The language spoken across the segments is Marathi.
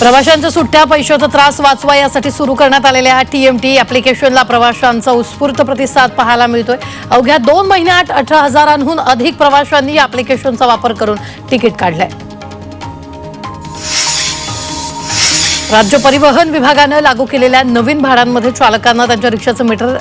प्रवाशांच्या सुट्ट्या पैशाचा त्रास वाचवा यासाठी सुरू करण्यात आलेल्या टीएमटी ॲप्लिकेशनला प्रवाशांचा उत्स्फूर्त प्रतिसाद पाहायला मिळतोय. अवघ्या दोन महिन्यात अठरा हजारांहून अधिक प्रवाशांनी या ॲप्लिकेशनचा वापर करून तिकीट काढलंय. राज्य परिवहन विभागानं लागू केलेल्या नवीन भाड्यांमध्ये चालकांना त्यांच्या रिक्षाचं मीटर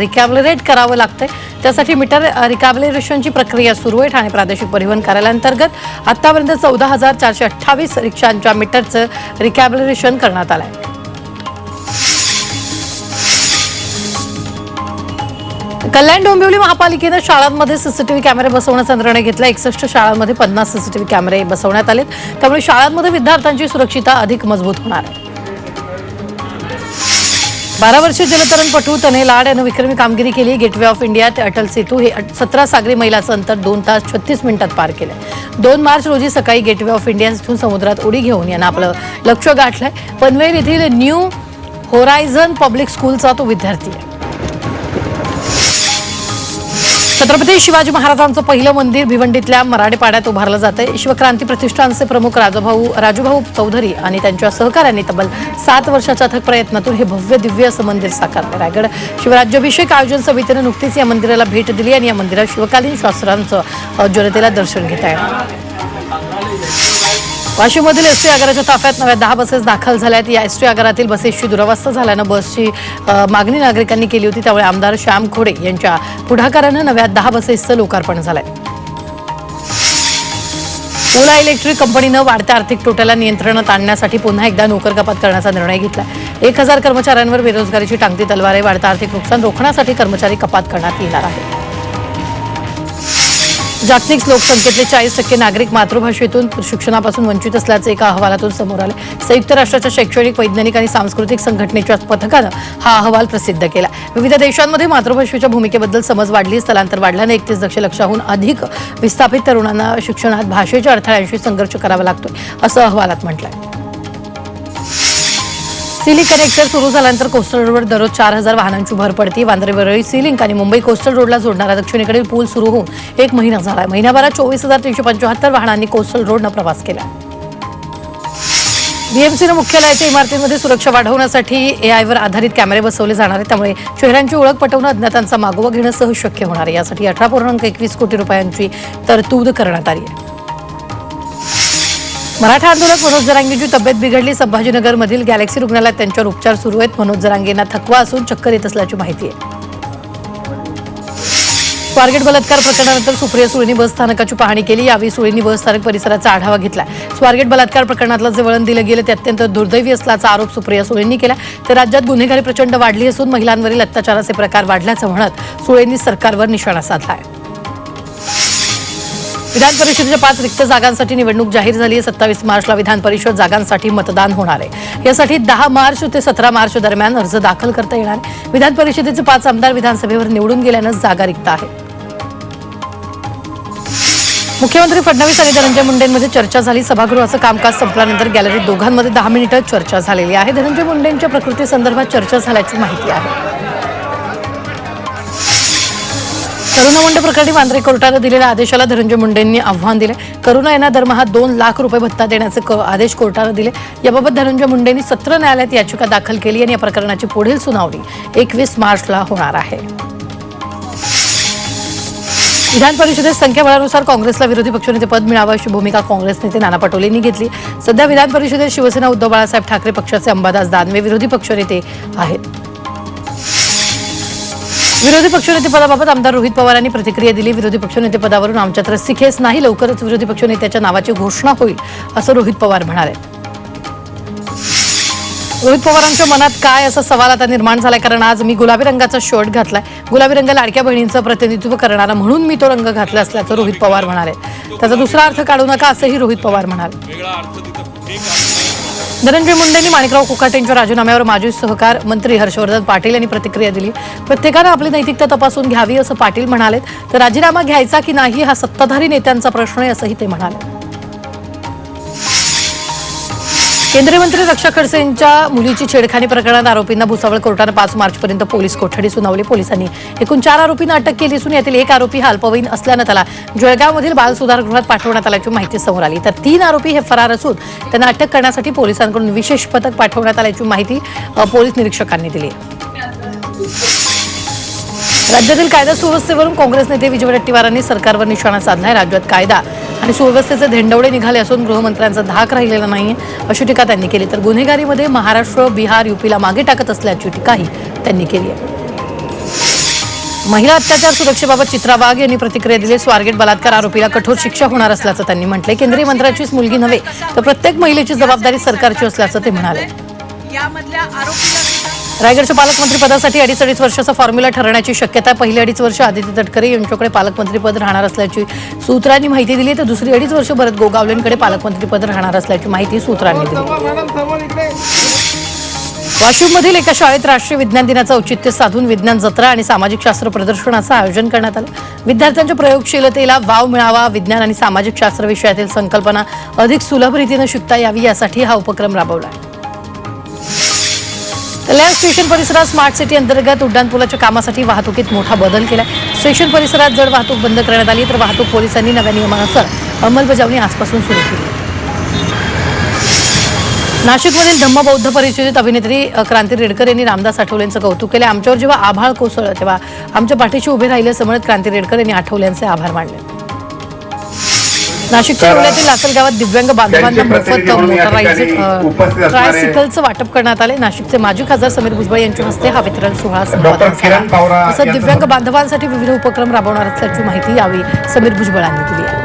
रिकॅबलरेट करावं लागतंय. त्यासाठी मीटर रिकॅबलरेशनची प्रक्रिया सुरू आहे. ठाणे प्रादेशिक परिवहन कार्यालयांतर्गत आतापर्यंत चौदा हजार चारशे अठ्ठावीस रिक्षांच्या मीटरचं रिकॅबलरेशन करण्यात आलं आहे कल्याण डोंबिवली महापालिकेनं शाळांमध्ये सीसीटीव्ही कॅमेरे बसवण्याचा निर्णय घेतला. एकसष्ट शाळांमध्ये पन्नास सीसीटीव्ही कॅमेरे बसवण्यात आलेत. त्यामुळे शाळांमध्ये विद्यार्थ्यांची सुरक्षितता अधिक मजबूत होणार आहे. बारा वर्षीय जलतरणपटू तने लाड यानं विक्रमी कामगिरी केली. गेटवे ऑफ इंडिया ते अटल सेतू हे सतरा सागरी मैलाचं अंतर दोन तास छत्तीस मिनिटात पार केलं दोन मार्च रोजी सकाळी गेटवे ऑफ इंडिया इथून समुद्रात उडी घेऊन यानं आपलं लक्ष गाठलंय. पनवेल येथील न्यू होरायझन पब्लिक स्कूलचा तो विद्यार्थी आहे. छत्रपती शिवाजी महाराजांचं पहिलं मंदिर भिवंडीतल्या मराठेपाड्यात उभारलं जातंय. शिवक्रांती प्रतिष्ठानचे प्रमुख राजभाऊ राजूभाऊ चौधरी आणि त्यांच्या सहकाऱ्यांनी तब्बल सात वर्षाच्या अथक प्रयत्नातून हे भव्य दिव्य असं मंदिर साकारलं रायगड शिवराज्याभिषेक आयोजन समितीनं नुकतीच या मंदिराला भेट दिली आणि या मंदिरात शिवकालीन शास्त्रांचं जनतेला दर्शन घेता येणार. वाशिममधील एसटी आगाराच्या ताफ्यात नव्या दहा बसेस दाखल झाल्यात. या एस टी आगारातील बसेसची दुरावस्था झाल्यानं बसची मागणी नागरिकांनी केली होती. त्यामुळे आमदार श्याम खोडे यांच्या पुढाकारानं नव्या दहा बसेसचं लोकार्पण झालंय. ओला इलेक्ट्रिक कंपनीनं वाढत्या आर्थिक तोट्याला नियंत्रणात आणण्यासाठी पुन्हा एकदा नोकर कपात करण्याचा निर्णय घेतला एक हजार कर्मचाऱ्यांवर बेरोजगारीची टांगती तलवार आहे. वाढतं आर्थिक नुकसान रोखण्यासाठी कर्मचारी कपात करण्यात येणार आहे जागतिक लोकसंख्येतले चाळीस टक्के नागरिक मातृभाषेतून शिक्षणापासून वंचित असल्याचं एका अहवालातून समोर आले. संयुक्त राष्ट्राच्या शैक्षणिक वैज्ञानिक आणि सांस्कृतिक संघटनेच्या पथकानं हा अहवाल प्रसिद्ध केला. विविध देशांमध्ये मातृभाषेच्या भूमिकेबद्दल समज वाढली स्थलांतर वाढल्याने एकतीस दशलक्षाहून अधिक विस्थापित तरुणांना शिक्षणात भाषेच्या अडथळ्यांशी संघर्ष करावा लागतोय असं अहवालात म्हटलं आहे सिलिंग कनेक्टर सुरू झाल्यानंतर कोस्टल रोडवर दररोज चार हजार वाहनांची भर पडते. वांद्रेवरळी सिलिंग सिलिंक आणि मुंबई कोस्टल रोडला जोडणारा दक्षिणेकडील पूल सुरू होऊन एक महिना झाला महिनाभरात चोवीस हजार तीनशे पंच्याहत्तर वाहनांनी कोस्टल रोडनं प्रवास केला. बीएमसीनं मुख्यालयाच्या इमारतींमध्ये सुरक्षा वाढवण्यासाठी एआयवर आधारित कॅमेरे बसवले जाणार आहेत. त्यामुळे चेहऱ्यांची ओळख पटवणं अज्ञातांचा मागोवा घेणं सहज शक्य होणार आहे. यासाठी अठरा पूर्णांक एकवीस कोटी रुपयांची तरतूद करण्यात आली आहे. मराठा आंदोलक मनोज जरांगेंची तब्येत बिघडली. संभाजीनगरमधील गॅलेक्सी रुग्णालयात त्यांच्यावर उपचार सुरू आहेत. मनोज जरांगेंना थकवा असून चक्कर येत असल्याची माहिती आहे. स्वारगेट बलात्कार प्रकरणानंतर सुप्रिया सुळेंनी बस स्थानकाची पाहणी केली. यावेळी सुळेंनी बस स्थानक परिसराचा आढावा घेतला. स्वारगेट बलात्कार प्रकरणातलं जे वळण दिलं गेलं ते अत्यंत दुर्दैवी असल्याचा आरोप सुप्रिया सुळेंनी केला. तर राज्यात गुन्हेगारी प्रचंड वाढली असून महिलांवरील अत्याचाराचे प्रकार वाढल्याचं म्हणत सुळेंनी सरकारवर निशाणा साधला आहे विधान परिषदेच्या पाच रिक्त जागांसाठी निवडणूक जाहीर झाली आहे. सत्तावीस मार्चला विधान परिषद जागांसाठी मतदान होणार आहे. यासाठी दहा मार्च ते सतरा मार्च दरम्यान अर्ज दाखल करता येणार विधान परिषदेचे पाच आमदार विधानसभेवर निवडून गेल्यानं जागा रिक्त आहे. मुख्यमंत्री फडणवीस आणि धनंजय मुंडेंमध्ये चर्चा झाली. सभागृहाचं कामकाज संपल्यानंतर गॅलरीत दोघांमध्ये दहा मिनिटं चर्चा झालेली आहे. धनंजय मुंडेंच्या प्रकृतीसंदर्भात चर्चा झाल्याची माहिती आहे. करुणा मुंडे प्रकरणी वांद्रे कोर्टानं दिलेल्या आदेशाला धनंजय मुंडेंनी आव्हान दिले. करुणा यांना दरमहा दोन लाख रुपये भत्ता देण्याचे क- आदेश कोर्टानं दिले. याबाबत धनंजय मुंडेंनी सत्र न्यायालयात याचिका दाखल केली आणि या प्रकरणाची पुढील सुनावणी एकवीस मार्चला होणार आहे. विधान परिषदेत संख्याबळानुसार काँग्रेसला विरोधी पक्षनेते पद मिळावं अशी भूमिका काँग्रेस नेते नाना पटोलेंनी घेतली. सध्या विधान परिषदेत शिवसेना उद्धव बाळासाहेब ठाकरे पक्षाचे अंबादास दानवे विरोधी पक्षनेते आहेत. विरोधी पक्षनेतेपदाबाबत आमदार रोहित पवारांनी प्रतिक्रिया दिली. विरोधी पक्षनेतेपदावरून आमच्यात रस्सीखेच नाही लवकरच विरोधी पक्षनेत्याच्या नावाची घोषणा होईल असं रोहित पवार म्हणाले. रोहित पवारांच्या मनात काय असा सवाल आता निर्माण झालाय? कारण आज मी गुलाबी रंगाचा शर्ट घातलाय. गुलाबी रंग लाडक्या बहिणींचं प्रतिनिधित्व करणारा म्हणून मी तो रंग घातला असल्याचं रोहित पवार म्हणाले. त्याचा दुसरा अर्थ काढू नका असंही रोहित पवार म्हणाले. धनंजय मुंडेंनी माणिकराव कुकाटेंच्या राजीनाम्यावर माजी सहकार मंत्री हर्षवर्धन पाटील यांनी प्रतिक्रिया दिली. प्रत्येकानं आपली नैतिकता तपासून घ्यावी असं पाटील म्हणाले तर राजीनामा घ्यायचा की नाही हा सत्ताधारी नेत्यांचा प्रश्न आहे असंही ते म्हणाले. केंद्रीय मंत्री रक्षा खडसे यांच्या मुलीची छेडखानी प्रकरणात आरोपींना भुसावळ कोर्टानं पाच मार्चपर्यंत पोलीस कोठडी सुनावली. पोलिसांनी एकूण चार आरोपींना अटक केली असून यातील एक आरोपी हा अल्पवयीन असल्यानं त्याला जळगावमधील बाल सुधारगृहात पाठवण्यात आल्याची माहिती समोर आली. तर तीन आरोपी हे फरार असून त्यांना अटक करण्यासाठी पोलिसांकडून विशेष पथक पाठवण्यात आल्याची माहिती पोलीस निरीक्षकांनी दिली. राज्यातील कायदा सुव्यवस्थेवरून काँग्रेस नेते विजय वडेट्टीवारांनी सरकारवर निशाणा साधलाय. राज्यात कायदा आणि सुव्यवस्थेचे धेंडवडे निघाले असून गृहमंत्र्यांचा धाक राहिलेला नाही अशी टीका त्यांनी केली. तर गुन्हेगारीमध्ये महाराष्ट्र बिहार युपीला मागे टाकत असल्याची टीकाही त्यांनी केली आहे. महिला अत्याचार सुरक्षेबाबत चित्रा वाघ यांनी प्रतिक्रिया दिली. स्वारगेट बलात्कार आरोपीला कठोर शिक्षा होणार असल्याचं त्यांनी म्हटलंय. केंद्रीय मंत्र्याचीच मुलगी नव्हे तर प्रत्येक महिलेची जबाबदारी सरकारची असल्याचं ते म्हणाले. यामधल्या आरोपीला रायगडच्या पालकमंत्री पदासाठी अडीच अडीच वर्षाचा फॉर्म्युला ठरण्याची शक्यता पहिली अडीच वर्ष आदित्य तटकरे यांच्याकडे पालकमंत्रीपद राहणार असल्याची सूत्रांनी माहिती दिली तर दुसरी अडीच वर्ष भरत गोगावलेंकडे पालकमंत्रीपद राहणार असल्याची माहिती सूत्रांनी दिली वाशिममधील एका शाळेत राष्ट्रीय विज्ञान दिनाचं औचित्य साधून विज्ञान जत्रा आणि सामाजिक शास्त्र प्रदर्शनाचं आयोजन करण्यात आलं. विद्यार्थ्यांच्या प्रयोगशीलतेला वाव मिळावा विज्ञान आणि सामाजिक शास्त्र विषयातील संकल्पना अधिक सुलभ रीतीनं शिकता यावी यासाठी हा उपक्रम राबवला आहे. कल्याण स्टेशन परिसरात स्मार्ट सिटी अंतर्गत उड्डाणपुलाच्या कामासाठी वाहतुकीत मोठा बदल केला स्टेशन परिसरात जड वाहतूक बंद करण्यात आली तर वाहतूक पोलिसांनी नव्या नियमानुसार अंमलबजावणी आजपासून सुरू केली. नाशिकमधील धम्म बौद्ध परिषदेत अभिनेत्री क्रांती रेडकर यांनी रामदास आठवलेंचं कौतुक केलं. आमच्यावर जेव्हा आभाळ कोसळलं तेव्हा आमच्या पाठीशी उभे राहिले असं म्हणत क्रांती रेडकर यांनी आठवल्यांचे आभार मानले. नाशिकच्या जिल्ह्यातील लासल गावात दिव्यांग बांधवांना मोफत ट्रायसिकलचं वाटप करण्यात आले. नाशिकचे माजी खासदार समीर भुजबळ यांच्या हस्ते हा वितरण सोहळा संपन्न तसंच दिव्यांग बांधवांसाठी विविध उपक्रम राबवणार असल्याची माहिती यावेळी समीर भुजबळांनी दिली आहे.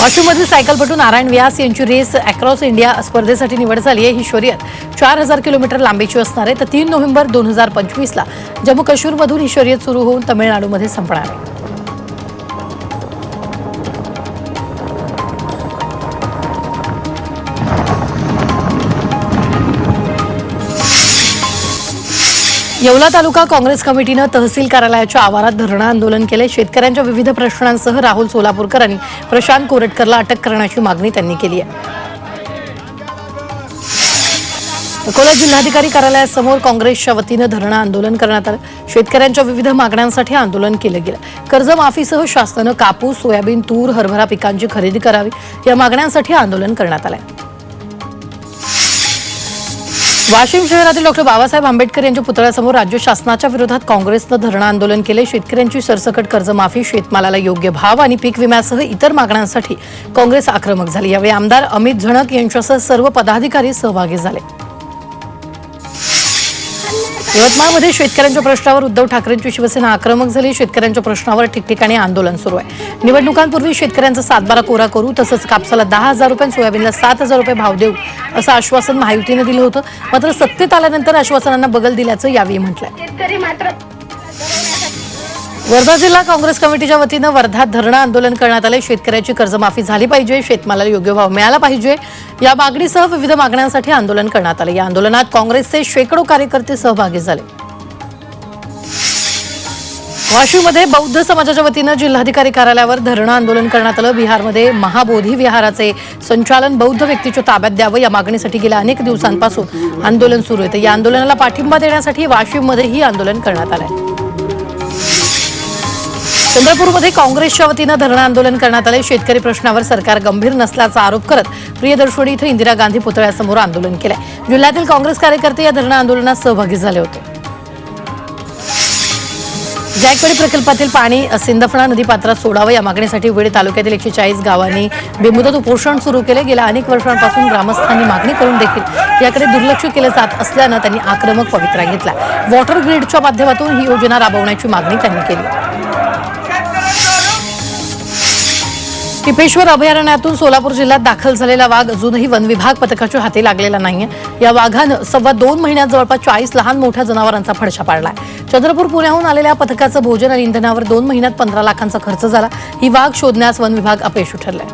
वाशिममधील सायकलपटू नारायण व्यास यांची रेस अक्रॉस इंडिया स्पर्धेसाठी निवड झाली आहे. ही शर्यत चार हजार किलोमीटर लांबीची असणार आहे. तर तीन नोव्हेंबर दोन हजार पंचवीसला जम्मू काश्मीरमधून ही शर्यत सुरू होऊन तमिळनाडूमध्ये संपणार आहे. येवला तालुका काँग्रेस कमिटीनं तहसील कार्यालयाच्या आवारात धरणं आंदोलन केले. शेतकऱ्यांच्या विविध प्रश्नांसह राहुल सोलापूरकर आणि प्रशांत कोरटकरला अटक करण्याची मागणी त्यांनी केली आहे. अकोला जिल्हाधिकारी कार्यालयासमोर काँग्रेसच्या वतीनं धरणं आंदोलन करण्यात आलं. शेतकऱ्यांच्या विविध मागण्यांसाठी आंदोलन केलं गेलं. कर्जमाफीसह शासनानं कापूस सोयाबीन तूर हरभरा पिकांची खरेदी करावी या मागण्यांसाठी आंदोलन करण्यात आलंय. वाशिम शहरातील डॉक्टर बाबासाहेब आंबेडकर यांच्या पुतळ्यासमोर राज्य शासनाच्या विरोधात काँग्रेसनं धरणं आंदोलन केले शेतकऱ्यांची सरसकट कर्जमाफी शेतमालाला योग्य भाव आणि पीक विम्यासह इतर मागण्यांसाठी काँग्रेस आक्रमक झाली. यावेळी आमदार अमित झणक यांच्यासह सर्व पदाधिकारी सहभागी झाले. यवतमाळमध्ये शेतकऱ्यांच्या प्रश्नावर उद्धव ठाकरेंची शिवसेना आक्रमक झाली. शेतकऱ्यांच्या प्रश्नावर ठिकठिकाणी आंदोलन सुरू आहे. निवडणुकांपूर्वी शेतकऱ्यांचा सातबारा कोरा करू तसंच कापसाला दहा हजार रुपये सोयाबीनला सात हजार रुपये भाव देऊ असं आश्वासन महायुतीनं दिलं होतं. मात्र सत्तेत आल्यानंतर आश्वासनांना बगल दिल्याचं यावेळी म्हटलंय. शेतकरी मात्र वर्धा जिल्हा काँग्रेस कमिटीच्या वतीनं वर्धात धरणं आंदोलन करण्यात आले शेतकऱ्याची कर्जमाफी झाली पाहिजे शेतमालाला योग्य भाव मिळाला पाहिजे. या मागणीसह विविध मागण्यांसाठी आंदोलन करण्यात आले या आंदोलनात काँग्रेसचे शेकडो कार्यकर्ते सहभागी झाले. वाशिममध्ये बौद्ध समाजाच्या वतीनं जिल्हाधिकारी कार्यालयावर धरणं आंदोलन करण्यात आलं. बिहारमध्ये महाबोधी विहाराचे संचालन बौद्ध व्यक्तीच्या ताब्यात द्यावं या मागणीसाठी गेल्या अनेक दिवसांपासून आंदोलन सुरू आहे. तर या आंदोलनाला पाठिंबा देण्यासाठी वाशिममध्येही आंदोलन करण्यात आलं आहे चंद्रपूरमध्ये काँग्रेसच्या वतीनं धरणं आंदोलन करण्यात आले. शेतकरी प्रश्नावर सरकार गंभीर नसल्याचा आरोप करत प्रियदर्शनी इथं इंदिरा गांधी पुतळ्यासमोर आंदोलन केलंय. जिल्ह्यातील काँग्रेस कार्यकर्ते या धरणं आंदोलनात सहभागी झाले होते. जायकवाडी प्रकल्पातील पाणी सिंदफणा नदीपात्रात सोडावं या मागणीसाठी वेळ तालुक्यातील एकशे चाळीस गावांनी बेमुदत उपोषण सुरू केले. गेल्या अनेक वर्षांपासून ग्रामस्थांनी मागणी करून देखील याकडे दुर्लक्ष केलं जात असल्यानं त्यांनी आक्रमक पवित्रा घेतला. वॉटर ग्रीडच्या माध्यमातून ही योजना राबवण्याची मागणी त्यांनी केली. टिपेश्वर अभयारण्यातून सोलापूर जिल्ह्यात दाखल झालेला वाघ अजूनही वन विभाग पथकाच्या हाती लागलेला नाहीये. या वाघानं सव्वा दोन महिन्यात जवळपास चाळीस लहान मोठ्या जनावरांचा फडशा पाडलाय. चंद्रपूर पुण्याहून आलेल्या पथकाचं भोजन आणि इंधनावर दोन महिन्यात पंधरा लाखांचा खर्च झाला. ही वाघ शोधण्यास वन विभाग अपयशी ठरलाय.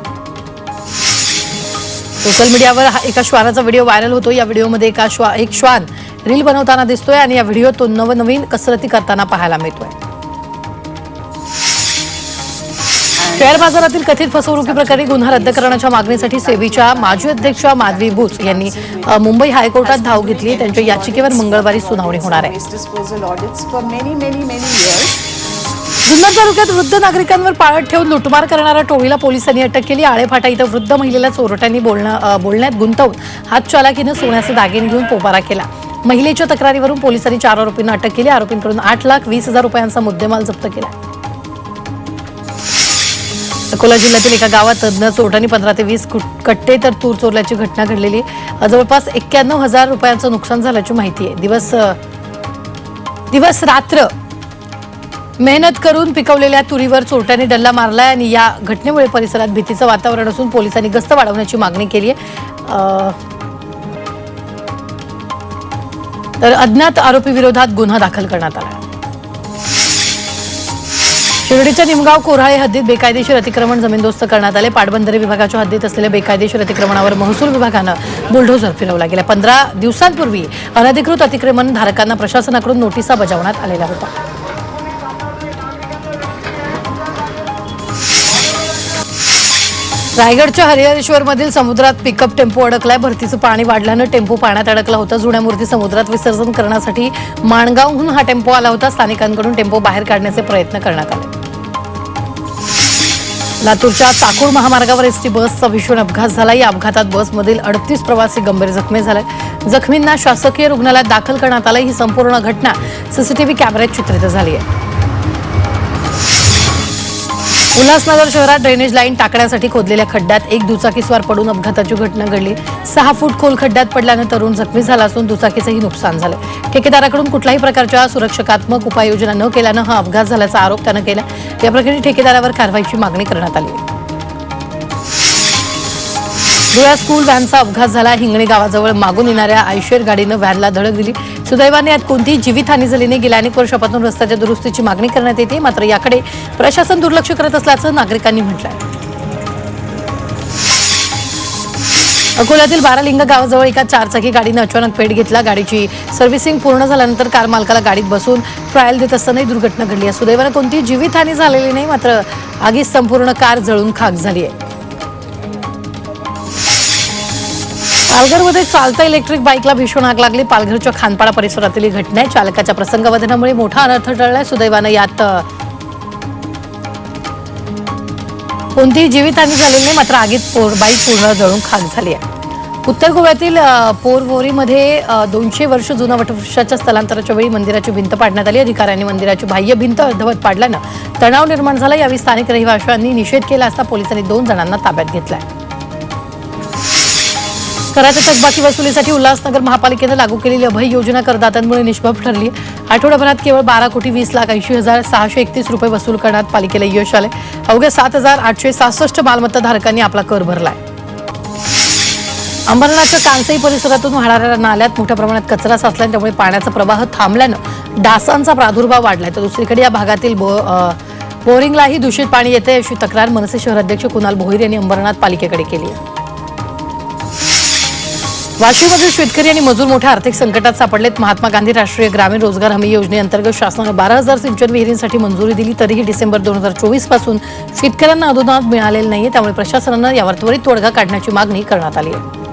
सोशल मीडियावर हा एका श्वानाचा व्हिडिओ व्हायरल होतो. या व्हिडिओमध्ये एका श्वा एक श्वान रील बनवताना दिसतोय आणि या व्हिडिओत तो नवनवीन कसरती करताना पाहायला मिळतोय. शेअर बाजारातील कथित फसवणुकी प्रकरणी गुन्हा रद्द करण्याच्या मागणीसाठी सेबीच्या माजी अध्यक्ष माधवी बुच यांनी मुंबई हायकोर्टात धाव घेतली. त्यांच्या याचिकेवर मंगळवारी सुनावणी होणार आहे. जुन्नर तालुक्यात वृद्ध नागरिकांवर पाळत ठेवून लुटमार करणाऱ्या टोळीला पोलिसांनी अटक केली. आळेफाटा इथं वृद्ध महिलेला चोरट्यांनी बोलणं बोलण्यात गुंतवून हात चालाकीनं सोन्याचे दागिने घेऊन पोपारा केला. महिलेच्या तक्रारीवरून पोलिसांनी चार आरोपींना अटक केली. आरोपींकडून आठ लाख वीस हजार रुपयांचा मुद्देमाल जप्त केला. अकोला जिल्ह्यातील एका गावात तज्ज्ञ चोरट्यांनी पंधरा ते वीस कुट- कट्टे तर तूर चोरल्याची घटना घडलेली. जवळपास एक्क्याण्णव हजार रुपयांचं नुकसान झाल्याची माहिती आहे. दिवस दिवस रात्र मेहनत करून पिकवलेल्या तुरीवर चोरट्यांनी डल्ला मारलाय आणि या घटनेमुळे परिसरात भीतीचं वातावरण असून पोलिसांनी गस्त वाढवण्याची मागणी केली आहे. तर अज्ञात आरोपी विरोधात गुन्हा दाखल करण्यात आला. शिर्डीच्या निमगाव कोराळे हद्दीत बेकायदेशीर अतिक्रमण जमीनदोस्त करण्यात आले. पाटबंधारे विभागाच्या हद्दीत असलेल्या बेकायदेशीर अतिक्रमणावर महसूल विभागानं बुलडोझर फिरवला. गेल्या पंधरा दिवसांपूर्वी अनधिकृत अतिक्रमण धारकांना प्रशासनाकडून नोटिसा बजावण्यात आलेल्या होत्या. रायगडच्या हरिहरेश्वरमधील समुद्रात पिकअप टेम्पो अडकलाय. भरतीचं पाणी वाढल्यानं टेम्पो पाण्यात अडकला होता. जुन्या मूर्ती समुद्रात विसर्जन करण्यासाठी माणगावहून हा टेम्पो आला होता. स्थानिकांकडून टेम्पो बाहेर काढण्याचे प्रयत्न करण्यात आले. लातूरच्या चाकूर महामार्गावर एस टी बसचा भीषण अपघात झाला या अपघातात बसमधील अडतीस प्रवासी गंभीर जखमी झाले. जखमींना शासकीय रुग्णालयात दाखल करण्यात आलं ही संपूर्ण घटना सीसीटीव्ही कॅमेऱ्यात चित्रित झाली आहे. उल्हासनगर शहरात ड्रेनेज लाईन टाकण्यासाठी खोदलेल्या खड्ड्यात एक दुचाकीस्वार पडून अपघाताची घटना घडली. सहा फूट खोल खड्ड्यात पडल्यानं तरुण जखमी झाला असून दुचाकीचंही नुकसान झालं. ठेकेदाराकडून कुठल्याही प्रकारच्या सुरक्षकात्मक उपाययोजना न केल्यानं हा अपघात झाल्याचा आरोप त्यानं केला. या प्रकरणी ठेकेदारावर कारवाईची मागणी करण्यात आली. धुळ्यात स्कूल व्हॅनचा अपघात झाला. हिंगणी गावाजवळ मागून येणाऱ्या आयशेर गाडीनं व्हॅनला धडक दिली. सुदैवाने यात कोणतीही जीवितहानी झाली नाही. गेल्या अनेक वर्षापासून रस्त्याच्या दुरुस्तीची मागणी करण्यात येते. मात्र याकडे प्रशासन दुर्लक्ष करत असल्याचं नागरिकांनी म्हटलं आहे अकोल्यातील बारालिंग गावाजवळ एका चारचाकी गाडीनं अचानक पेट घेतला. गाडीची सर्व्हिसिंग पूर्ण झाल्यानंतर कार मालकाला गाडीत बसून ट्रायल देत असतानाही दुर्घटना घडली आहे. सुदैवानं कोणतीही जीवितहानी झालेली नाही मात्र आगीत संपूर्ण कार जळून खाक झाली आहे. पालघरमध्ये चालता इलेक्ट्रिक बाईकला भीषण आग लागली. पालघरच्या खानपाडा परिसरातील ही घटना आहे. चालकाच्या प्रसंगवधनामुळे मोठा अनर्थ टळलाय. सुदैवानं यात कोणतीही जीवितहानी झालेली नाही मात्र आगीत पोर बाईक पूर्ण जळून खाक झाली आहे. उत्तर गोव्यातील पोरवोरीमध्ये दोनशे वर्ष जुना वटवृक्षाच्या स्थलांतराच्या वेळी मंदिराची भिंत पाडण्यात आली. अधिकाऱ्यांनी मंदिराची बाह्य भिंत अर्धवट पाडल्यानं तणाव निर्माण झाला. यावेळी स्थानिक रहिवाशांनी निषेध केला असता पोलिसांनी दोन जणांना ताब्यात घेतलाय. कराच्या थकबाकी वसुलीसाठी उल्हासनगर महापालिकेनं लागू केलेली अभय योजना करदात्यांमुळे निष्प्रभ ठरली. आठवड्याभरात केवळ बारा कोटी वीस लाख ऐंशी हजार सहाशे एकतीस रुपये वसूल करण्यात पालिकेला यश आले अवघ्या सात हजार आठशे सहासष्ट मालमत्ता धारकांनी आपला कर भरलाय. अंबरनाथच्या कांसई परिसरातून वाहणाऱ्या नाल्यात मोठ्या प्रमाणात कचरा साचला त्यामुळे पाण्याचा प्रवाह थांबल्यानं डासांचा प्रादुर्भाव वाढलाय. तर दुसरीकडे या भागातील बो बोरिंगलाही दूषित पाणी येते अशी तक्रार मनसे शहराध्यक्ष कुणाल भोईर यांनी अंबरनाथ पालिकेकडे केली आहे. वाशिममधील शेतकरी आणि मजूर मोठ्या आर्थिक संकटात सापडलेत. महात्मा गांधी राष्ट्रीय ग्रामीण रोजगार हमी योजनेअंतर्गत शासनानं बारा हजार सिंचन विहिरींसाठी मंजुरी दिली तरीही डिसेंबर दोन हजार चोवीसपासून शेतकऱ्यांना अनुदान मिळालेलं नाहीये. त्यामुळे प्रशासनानं यावर त्वरित तोडगा काढण्याची मागणी करण्यात आली आहे.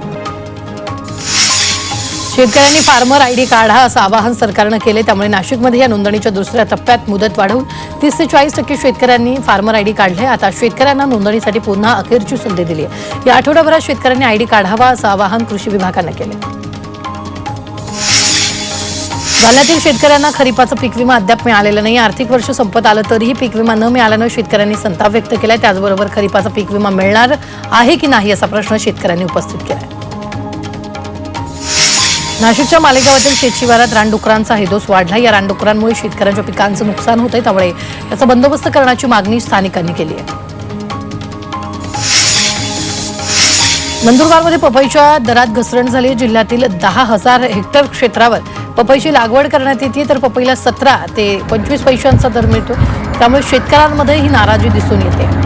शेतकऱ्यांनी फार्मर आय डी काढा असं आवाहन सरकारनं केले त्यामुळे नाशिकमध्ये या नोंदणीच्या दुसऱ्या टप्प्यात मुदत वाढवून तीस ते चाळीस टक्के शेतकऱ्यांनी फार्मर आय डी काढले आता शेतकऱ्यांना नोंदणीसाठी पुन्हा अखेरची संधी दिली आहे. या आठवड्याभरात शेतकऱ्यांनी आयडी काढावा असं आवाहन कृषी विभागानं केलं जालन्यातील शेतकऱ्यांना खरीपाचं पीक विमा अद्याप मिळालेलं नाही आर्थिक वर्ष संपत आलं तरीही पीक विमा न मिळाल्यानं शेतकऱ्यांनी संताप व्यक्त केलाय. त्याचबरोबर खरीपाचा पीक विमा मिळणार आहे की नाही असा प्रश्न शेतकऱ्यांनी उपस्थित केलाय. नाशिकच्या मालेगावातील शेतशिवारात रानडुकरांचा हैदोस वाढला या रानडुकरांमुळे शेतकऱ्यांच्या पिकांचं नुकसान होतंय त्यामुळे याचा बंदोबस्त करण्याची मागणी स्थानिकांनी केली आहे. नंदुरबारमध्ये पपईच्या दरात घसरण झाली. आहे. जिल्ह्यातील दहा हजार हेक्टर क्षेत्रावर पपईची लागवड करण्यात येते तर पपईला सतरा ते पंचवीस पैशांचा दर मिळतो. त्यामुळे शेतकऱ्यांमध्ये ही नाराजी दिसून येते.